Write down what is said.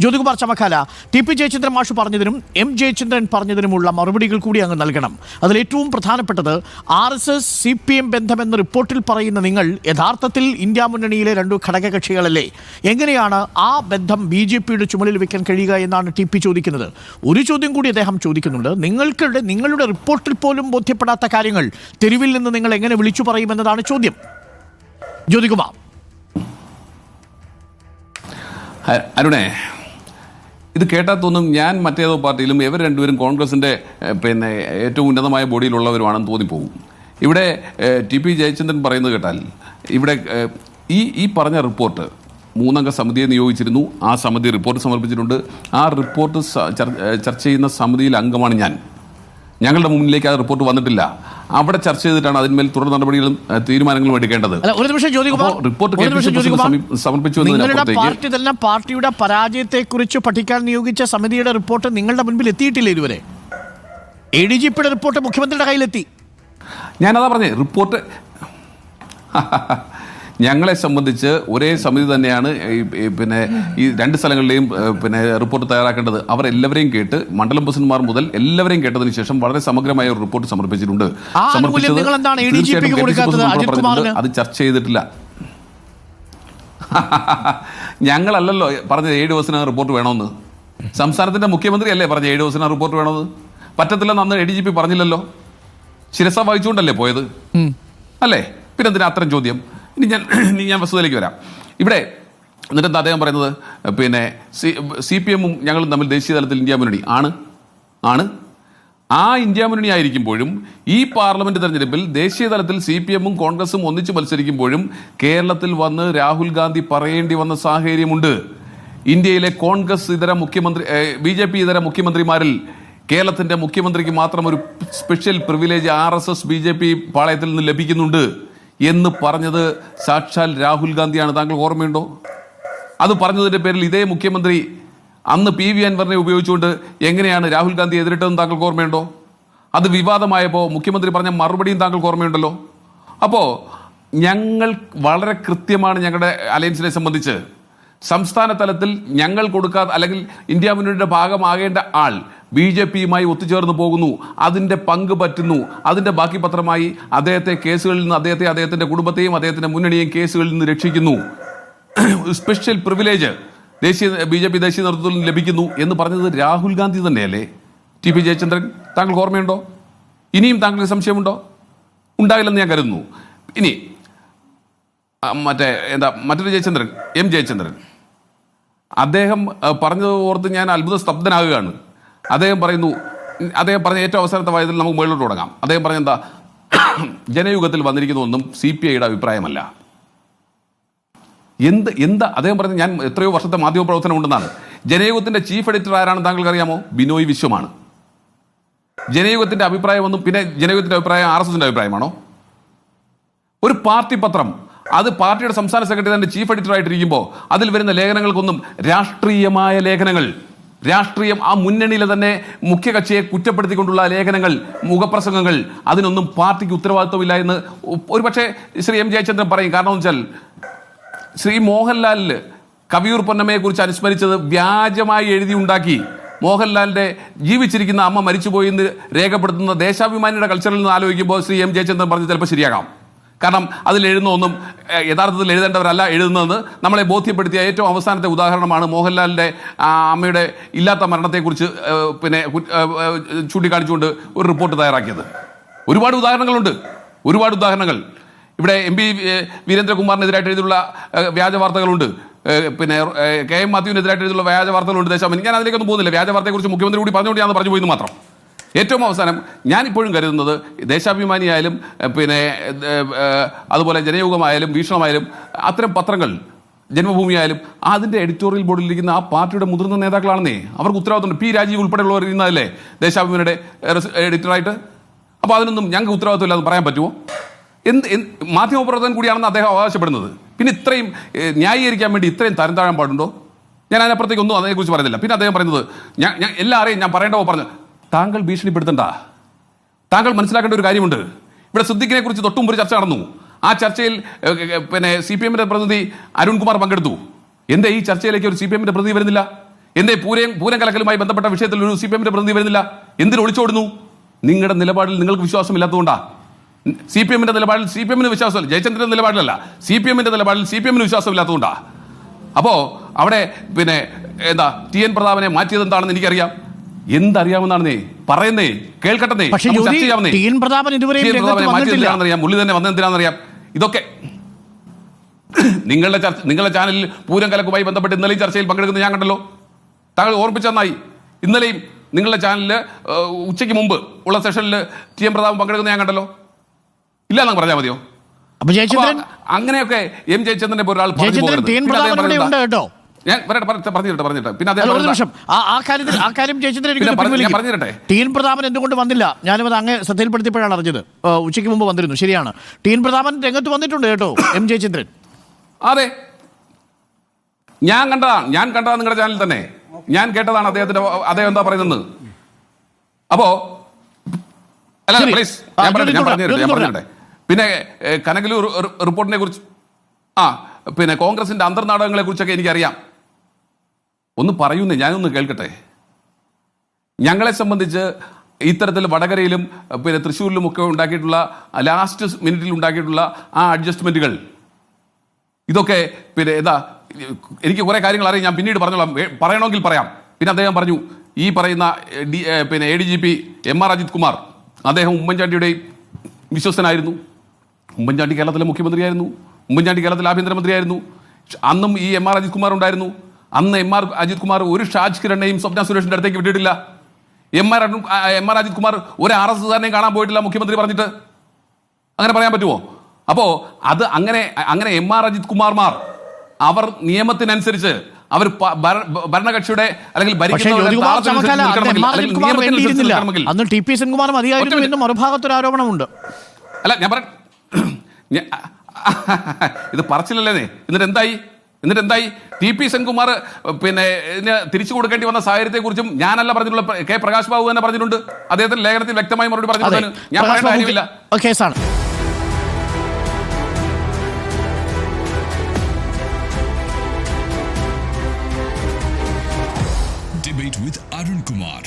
Jyothikumar Chamakkala T P Jayachandran മാഷ് പറഞ്ഞതിനും M Jayachandran പറഞ്ഞതിനുമുള്ള മറുപടികൾ കൂടി അങ്ങ് നൽകണം. അതിൽ ഏറ്റവും പ്രധാനപ്പെട്ടത് R S S C P M ബന്ധമെന്ന റിപ്പോർട്ടിൽ പറയുന്ന നിങ്ങൾ യഥാർത്ഥത്തിൽ ഇന്ത്യ മുന്നണിയിലെ രണ്ടു ഘടകകക്ഷികളല്ലേ? എങ്ങനെയാണ് ആ ബന്ധം ബി ജെ പിയുടെ ചുമലിൽ വെക്കാൻ കഴിയുക എന്നാണ് ടി പി ചോദിക്കുന്നത്. ഒരു ചോദ്യം കൂടി അദ്ദേഹം ചോദിക്കുന്നുണ്ട്. നിങ്ങൾക്കുടെ നിങ്ങളുടെ റിപ്പോർട്ടിൽ പോലും ബോധ്യപ്പെടാത്ത കാര്യങ്ങൾ തെരുവിൽ നിന്ന് നിങ്ങൾ എങ്ങനെ വിളിച്ചു പറയുമെന്നതാണ് ചോദ്യം. ജ്യോതികുമാർ. അരുണേ ഇത് കേട്ടാൽ തോന്നും ഞാൻ മറ്റേതോ പാർട്ടിയിലും ഇവർ രണ്ടുപേരും കോൺഗ്രസിന്റെ പിന്നെ ഏറ്റവും ഉന്നതമായ ബോഡിയിലുള്ളവരുമാണെന്ന് തോന്നിപ്പോകും. ഇവിടെ ടി പി ജയചന്ദ്രൻ പറയുന്നത് കേട്ടാൽ ഇവിടെ ഈ ഈ പറഞ്ഞ റിപ്പോർട്ട് മൂന്നംഗ സമിതിയെ നിയോഗിച്ചിരുന്നു. ആ സമിതി റിപ്പോർട്ട് സമർപ്പിച്ചിട്ടുണ്ട്. ആ റിപ്പോർട്ട് ചർച്ച ചെയ്യുന്ന സമിതിയിൽ അംഗമാണ് ഞാൻ. ഞങ്ങളുടെ മുന്നിലേക്ക് ആ റിപ്പോർട്ട് വന്നിട്ടില്ല. അവിടെ ചർച്ച ചെയ്തിട്ടാണ് അതിന്മേൽ തുടർ നടപടികളും തീരുമാനങ്ങളും എടുക്കേണ്ടത്. ഒരു നിമിഷം റിപ്പോർട്ട് സമർപ്പിച്ചു പാർട്ടി തന്നെ പാർട്ടിയുടെ പരാജയത്തെക്കുറിച്ച് പഠിക്കാൻ നിയോഗിച്ച സമിതിയുടെ റിപ്പോർട്ട് നിങ്ങളുടെ മുൻപിൽ എത്തിയിട്ടില്ല ഇതുവരെ? എ ഡി ജി പിയുടെ റിപ്പോർട്ട് മുഖ്യമന്ത്രിയുടെ കയ്യിലെത്തി. ഞാനതാ പറഞ്ഞേ റിപ്പോർട്ട് ഞങ്ങളെ സംബന്ധിച്ച് ഒരേ സമിതി തന്നെയാണ് പിന്നെ ഈ രണ്ട് സ്ഥലങ്ങളിലെയും പിന്നെ റിപ്പോർട്ട് തയ്യാറാക്കേണ്ടത്. അവർ എല്ലാവരെയും കേട്ട് മണ്ഡലം പ്രസിഡന്റ്മാർ മുതൽ എല്ലാവരെയും കേട്ടതിന് ശേഷം വളരെ സമഗ്രമായ ഒരു റിപ്പോർട്ട് സമർപ്പിച്ചിട്ടുണ്ട്? അത് ചർച്ച ചെയ്തിട്ടില്ല. ഞങ്ങളല്ലല്ലോ പറഞ്ഞത് ഏഴ് ദിവസത്തിനകം റിപ്പോർട്ട് വേണമെന്ന്. സംസ്ഥാനത്തിന്റെ മുഖ്യമന്ത്രി അല്ലേ പറഞ്ഞ ഏഴ് ദിവസത്തിനകം റിപ്പോർട്ട് വേണമെന്ന്? പറ്റത്തില്ലെന്ന് അന്ന് എ ഡി ജി പി പറഞ്ഞില്ലല്ലോ. ശിരസ വഹിച്ചുകൊണ്ടല്ലേ പോയത്? അല്ലേ? പിന്നെ എന്തിനാ അത്തരം ചോദ്യം? ഇനി ഞാൻ ഇനി ഞാൻ വസ്തുതയിലേക്ക് വരാം. ഇവിടെ എന്നിട്ട് എന്താ അദ്ദേഹം പറയുന്നത്? പിന്നെ സി സി പി എമ്മും ഞങ്ങളും തമ്മിൽ ദേശീയ തലത്തിൽ ഇന്ത്യ മുന്നണി. ആണ്. ആണ്. ആ ഇന്ത്യ മുന്നണി ആയിരിക്കുമ്പോഴും ഈ പാർലമെന്റ് തെരഞ്ഞെടുപ്പിൽ ദേശീയ തലത്തിൽ സി പി എമ്മും കോൺഗ്രസും ഒന്നിച്ച് മത്സരിക്കുമ്പോഴും കേരളത്തിൽ വന്ന് രാഹുൽ ഗാന്ധി പറയേണ്ടി വന്ന സാഹചര്യമുണ്ട്. ഇന്ത്യയിലെ കോൺഗ്രസ് ഇതര മുഖ്യമന്ത്രി ബി ജെ പി ഇതര മുഖ്യമന്ത്രിമാരിൽ കേരളത്തിന്റെ മുഖ്യമന്ത്രിക്ക് മാത്രം ഒരു special privilege R S S B J P പാളയത്തിൽ നിന്ന് ലഭിക്കുന്നുണ്ട്. എന്ന് പറഞ്ഞത് സാക്ഷാൽ രാഹുൽ ഗാന്ധിയാണ്. താങ്കൾ ഓർമ്മയുണ്ടോ? അത് പറഞ്ഞതിന്റെ പേരിൽ ഇതേ മുഖ്യമന്ത്രി അന്ന് പി വി അൻവറിനെ ഉപയോഗിച്ചുകൊണ്ട് എങ്ങനെയാണ് രാഹുൽ ഗാന്ധി എതിരിട്ടതെന്ന് താങ്കൾക്ക് ഓർമ്മയുണ്ടോ? അത് വിവാദമായപ്പോൾ മുഖ്യമന്ത്രി പറഞ്ഞ മറുപടിയും താങ്കൾക്ക് ഓർമ്മയുണ്ടല്ലോ? അപ്പോൾ ഞങ്ങൾ വളരെ കൃത്യമാണ് ഞങ്ങളുടെ അലയൻസിനെ സംബന്ധിച്ച്. സംസ്ഥാന തലത്തിൽ ഞങ്ങൾ കൊടുക്കാത്ത അല്ലെങ്കിൽ ഇന്ത്യ മുന്നണിയുടെ ഭാഗമാകേണ്ട ആൾ ബി ജെ പിയുമായി ഒത്തുചേർന്ന് പോകുന്നു. അതിന്റെ പങ്ക് പറ്റുന്നു. അതിന്റെ ബാക്കി പത്രമായി അദ്ദേഹത്തെ കേസുകളിൽ നിന്ന് അദ്ദേഹത്തെ അദ്ദേഹത്തിന്റെ കുടുംബത്തെയും അദ്ദേഹത്തിന്റെ മുന്നണിയെയും കേസുകളിൽ നിന്ന് രക്ഷിക്കുന്നു. സ്പെഷ്യൽ പ്രിവിലേജ് ദേശീയ ബി ജെ പി ദേശീയ നേതൃത്വത്തിൽ നിന്ന് ലഭിക്കുന്നു എന്ന് പറഞ്ഞത് രാഹുൽ ഗാന്ധി തന്നെയല്ലേ? ടി പി ജയചന്ദ്രൻ താങ്കൾക്ക് ഓർമ്മയുണ്ടോ? ഇനിയും താങ്കൾക്ക് സംശയമുണ്ടോ? ഉണ്ടാകില്ലെന്ന് ഞാൻ കരുതുന്നു. ഇനി മറ്റേ എന്താ മറ്റൊരു ജയചന്ദ്രൻ എം ജയചന്ദ്രൻ. അദ്ദേഹം പറഞ്ഞത് ഓർത്ത് ഞാൻ അത്ഭുത സ്തബ്ധനാകുകയാണ്. അദ്ദേഹം പറയുന്നു അദ്ദേഹം പറഞ്ഞ ഏറ്റവും അവസാനത്തെ വായത്തിൽ നമുക്ക് മുകളിലോട്ട് തുടങ്ങാം. അദ്ദേഹം പറഞ്ഞ എന്താ ജനയുഗത്തിൽ വന്നിരിക്കുന്ന ഒന്നും സി പി ഐയുടെ അഭിപ്രായമല്ല. എന്ത് എന്താ അദ്ദേഹം പറഞ്ഞ ഞാൻ എത്രയോ വർഷത്തെ മാധ്യമ പ്രവർത്തനം ഉണ്ടെന്നാണ്. ജനയുഗത്തിന്റെ ചീഫ് എഡിറ്റർ ആരാണ് താങ്കൾക്ക് അറിയാമോ ബിനോയ് വിശ്വമാണ്. ജനയുഗത്തിന്റെ അഭിപ്രായമൊന്നും പിന്നെ ജനയുഗത്തിന്റെ അഭിപ്രായം ആർ എസ് എസിന്റെ അഭിപ്രായമാണോ? ഒരു പാർട്ടി പത്രം അത് പാർട്ടിയുടെ സംസ്ഥാന സെക്രട്ടറി തന്നെ ചീഫ് എഡിറ്റർ ആയിട്ടിരിക്കുമ്പോൾ അതിൽ വരുന്ന ലേഖനങ്ങൾക്കൊന്നും രാഷ്ട്രീയമായ ലേഖനങ്ങൾ രാഷ്ട്രീയം ആ മുന്നണിയിലെ തന്നെ മുഖ്യ കക്ഷിയെ കുറ്റപ്പെടുത്തിക്കൊണ്ടുള്ള ലേഖനങ്ങൾ മുഖപ്രസംഗങ്ങൾ അതിനൊന്നും പാർട്ടിക്ക് ഉത്തരവാദിത്വമില്ല എന്ന് ഒരുപക്ഷെ ശ്രീ എം ജയചന്ദ്രൻ പറയും. കാരണം എന്ന് വെച്ചാൽ ശ്രീ മോഹൻലാലിൽ കവിയൂർ പൊന്നമ്മയെ കുറിച്ച് അനുസ്മരിച്ചത് വ്യാജമായി എഴുതി ഉണ്ടാക്കി. മോഹൻലാലിന്റെ ജീവിച്ചിരിക്കുന്ന അമ്മ മരിച്ചുപോയി എന്ന് രേഖപ്പെടുത്തുന്ന ദേശാഭിമാനിയുടെ കൾച്ചറിൽ നിന്ന് ആലോചിക്കുമ്പോൾ ശ്രീ എം ജയചന്ദ്രൻ പറഞ്ഞത് ചിലപ്പോൾ ശരിയാകാം. കാരണം അതിൽ എഴുതുന്ന ഒന്നും യഥാർത്ഥത്തിൽ എഴുതേണ്ടവരല്ല എഴുതുന്നതെന്ന് നമ്മളെ ബോധ്യപ്പെടുത്തിയ ഏറ്റവും അവസാനത്തെ ഉദാഹരണമാണ് മോഹൻലാലിന്റെ അമ്മയുടെ ഇല്ലാത്ത മരണത്തെക്കുറിച്ച് പിന്നെ ചൂണ്ടിക്കാണിച്ചുകൊണ്ട് ഒരു റിപ്പോർട്ട് തയ്യാറാക്കിയത്. ഒരുപാട് ഉദാഹരണങ്ങളുണ്ട്. ഒരുപാട് ഉദാഹരണങ്ങൾ. ഇവിടെ എം പി വീരേന്ദ്രകുമാറിനെതിരായിട്ട് എഴുതിയുള്ള വ്യാജ വാർത്തകളുണ്ട്. പിന്നെ കെ എം മാത്യുവിനെതിരായിട്ട് എഴുതിയുള്ള വ്യാജ വാർത്തകളുണ്ട് ദേശാഭിമാനി. ഞാൻ അതിലേക്കൊന്നും പോകുന്നില്ല. വ്യാജ വാർത്തയെക്കുറിച്ച് മുഖ്യമന്ത്രി കൂടി പറഞ്ഞുകൊണ്ട് ഞാൻ പറഞ്ഞു പോയെന്ന് മാത്രം. ഏറ്റവും അവസാനം ഞാനിപ്പോഴും കരുതുന്നത് ദേശാഭിമാനിയായാലും പിന്നെ അതുപോലെ ജനയുഗമായാലും വീക്ഷണമായാലും അത്തരം പത്രങ്ങൾ ജന്മഭൂമിയായാലും അതിന്റെ എഡിറ്റോറിയൽ ബോർഡിൽ ഇരിക്കുന്ന ആ പാർട്ടിയുടെ മുതിർന്ന നേതാക്കളാണെന്നേ. അവർക്ക് ഉത്തരവാദിത്തമുണ്ട്. പി രാജീവ് ഉൾപ്പെടെയുള്ളവർ ഇരുന്നതല്ലേ ദേശാഭിമാനിയുടെ എഡിറ്ററായിട്ട്? അപ്പോൾ അതിനൊന്നും ഞങ്ങൾക്ക് ഉത്തരവാദിത്തമില്ല എന്ന് പറയാൻ പറ്റുമോ? എന്ത് മാധ്യമപ്രവർത്തകൻ കൂടിയാണെന്ന് അദ്ദേഹം അവകാശപ്പെടുന്നത്. പിന്നെ ഇത്രയും ന്യായീകരിക്കാൻ വേണ്ടി ഇത്രയും തരം താഴാൻ പാടുണ്ടോ ഞാൻ അതിനപ്പുറത്തേക്ക് ഒന്നും അതിനെക്കുറിച്ച് പറയുന്നില്ല പിന്നെ അദ്ദേഹം പറയുന്നത് ഞാൻ ഞാൻ എല്ലാവരെയും ഞാൻ പറയേണ്ടവോ പറഞ്ഞു. താങ്കൾ ഭീഷണിപ്പെടുത്തണ്ട. താങ്കൾ മനസ്സിലാക്കേണ്ട ഒരു കാര്യമുണ്ട്. ഇവിടെ സിദ്ദിഖിനെ കുറിച്ച് ഒരു ചർച്ച നടന്നു. ആ ചർച്ചയിൽ പിന്നെ സി പി എമ്മിന്റെ പ്രതിനിധി അരുൺകുമാർ പങ്കെടുത്തു. എന്തേ ഈ ചർച്ചയിലേക്ക് ഒരു സി പി എമ്മിന്റെ പ്രതിനിധി വരുന്നില്ല? എന്തേ പൂരം പൂരം കലക്കലുമായി ബന്ധപ്പെട്ട വിഷയത്തിൽ ഒരു സി പി എമ്മിന്റെ പ്രതിനിധി വരുന്നില്ല? എന്തിനു ഒളിച്ചോടുന്നു നിങ്ങളുടെ നിലപാടിൽ നിങ്ങൾക്ക് വിശ്വാസമില്ലാത്തതുകൊണ്ടാ സി പി എമ്മിന്റെ നിലപാടിൽ സി പി എമ്മിന് വിശ്വാസമില്ല. ജയചന്ദ്രന്റെ നിലപാടിലല്ല. സി പി എമ്മിന്റെ നിലപാടിൽ സി പി എമ്മിന് വിശ്വാസമില്ലാത്തതുകൊണ്ടാ അപ്പോ അവിടെ പിന്നെ എന്താ ടി എൻ പ്രതാപനെ മാറ്റിയത് എന്താണെന്ന് എനിക്കറിയാം. എന്തറിയാമെന്നാണ് നീ പറയുന്നേ കേൾക്കട്ടെ പ്രതാപൻ ഇതുവരെയും മുള്ളി തന്നെ വന്നെന്തിനാണെന്നറിയാം ഇതൊക്കെ. നിങ്ങളുടെ ചർച്ച നിങ്ങളുടെ ചാനലിൽ പൂരം കലക്കുമായി ബന്ധപ്പെട്ട് ഇന്നലെയും ചർച്ചയിൽ പങ്കെടുക്കുന്നത് ഞാൻ കണ്ടല്ലോ. താങ്കൾ ഓർമ്മിച്ച നന്നായി. ഇന്നലെയും നിങ്ങളുടെ ചാനലിൽ ഉച്ചയ്ക്ക് മുമ്പ് ഉള്ള സെഷനിൽ ടി എം പ്രതാപം പങ്കെടുക്കുന്നത് ഞാൻ കണ്ടല്ലോ. ഇല്ല എന്നങ്ങ് പറഞ്ഞാൽ മതിയോ അങ്ങനെയൊക്കെ എം ജയചന്ദ്രനെ ഒരാൾ കേട്ടോ. ഞാൻ പറയട്ടെ, പറഞ്ഞിട്ട് പറഞ്ഞിട്ട്. പിന്നെ അല്ല, ഒരു നിമിഷം. ആ ആ കാര്യത്തിൽ ആ കാര്യം ജയചന്ദ്രൻ പറഞ്ഞ് ഞാൻ പറഞ്ഞിരട്ടെ. ടി എൻ പ്രതാപൻ എന്തുകൊണ്ട് വന്നില്ല? ഞാനും അത് അങ്ങ് ശ്രദ്ധയിൽപ്പെടുത്തിയപ്പോഴാണ് അറിഞ്ഞത്. ഉച്ചയ്ക്ക് മുമ്പ് വന്നിരുന്നു. ശരിയാണ്. ടി എൻ പ്രതാപൻ രംഗത്ത് വന്നിട്ടുണ്ട് കേട്ടോ എം ജയചന്ദ്രൻ. അതെ. ഞാൻ കണ്ടതാണ് ഞാൻ കണ്ടതാണ് നിങ്ങളുടെ ചാനലിൽ തന്നെ. ഞാൻ കേട്ടതാണ് അദ്ദേഹത്തിന്റെ അദ്ദേഹം എന്താ പറയുന്നത് അപ്പോ അല്ല ശരി. പ്ലീസ് ആ, ഞാൻ ഞാൻ ഞാൻ പിന്നെ ഏ, കനകലൂർ റിപ്പോർട്ടിനെ കുറിച്ച് ആ പിന്നെ കോൺഗ്രസിന്റെ അന്തർനാടകങ്ങളെ കുറിച്ചൊക്കെ എനിക്കറിയാം. ഒന്ന് പറയുന്നേ ഞാനൊന്ന് കേൾക്കട്ടെ? ഞങ്ങളെ സംബന്ധിച്ച് ഇത്തരത്തിൽ വടകരയിലും പിന്നെ തൃശ്ശൂരിലും ഒക്കെ ഉണ്ടാക്കിയിട്ടുള്ള ലാസ്റ്റ് മിനിറ്റിൽ ഉണ്ടാക്കിയിട്ടുള്ള ആ അഡ്ജസ്റ്റ്മെന്റുകൾ ഇതൊക്കെ പിന്നെ എന്താ എനിക്ക് കുറേ കാര്യങ്ങൾ അറിയാം ഞാൻ പിന്നീട് പറഞ്ഞോളാം. പറയണമെങ്കിൽ പറയാം. പിന്നെ അദ്ദേഹം പറഞ്ഞു ഈ പറയുന്ന ഡി പിന്നെ A D G P M R Ajith Kumar അദ്ദേഹം ഉമ്മൻചാണ്ടിയുടെ വിശ്വസ്തനായിരുന്നു. ഉമ്മൻചാണ്ടി കേരളത്തിലെ മുഖ്യമന്ത്രിയായിരുന്നു. ഉമ്മൻചാണ്ടി കേരളത്തിലെ ആഭ്യന്തരമന്ത്രിയായിരുന്നു. അന്നും ഈ എം ആർ അജിത് കുമാർ ഉണ്ടായിരുന്നു. അന്ന് എം ആർ അജിത് കുമാർ ഒരു ഷാജ് കിരണിനെയും സ്വപ്ന സുരേഷിന്റെ അടുത്തേക്ക് വിട്ടിട്ടില്ല. M R M R Ajith Kumar ഒരു ആർ എസ് എസ്സുകാരനെയും കാണാൻ പോയിട്ടില്ല മുഖ്യമന്ത്രി പറഞ്ഞിട്ട്. അങ്ങനെ പറയാൻ പറ്റുമോ? അപ്പോ അത് അങ്ങനെ അങ്ങനെ എം ആർ അജിത് കുമാർമാർ അവർ നിയമത്തിനനുസരിച്ച് അവർ ഭരണകക്ഷിയുടെ അല്ലെങ്കിൽ അന്ന് ടി പി സെൻകുമാർ മതിയായിരുന്നു മറുഭാഗത്തൊരു ആരോപണമുണ്ട്. അല്ല ഞാൻ പറ ഇത് പറച്ചില്ലല്ലേ എന്നിട്ട് എന്തായി? എന്നിട്ട് എന്തായി ടി പി സെൻകുമാർ പിന്നെ തിരിച്ചു കൊടുക്കേണ്ടി വന്ന സാഹചര്യത്തെക്കുറിച്ചും ഞാനല്ല പറഞ്ഞിട്ടുള്ള കെ പ്രകാശ് ബാബു തന്നെ പറഞ്ഞിട്ടുണ്ട്. അദ്ദേഹത്തിന്റെ ലേഖനത്തിൽ വ്യക്തമായി മറുപടി പറഞ്ഞിട്ടുണ്ട് ഞാൻ പറയേണ്ട കാര്യമില്ല. ഡിബേറ്റ് വിത്ത് Arun കുമാർ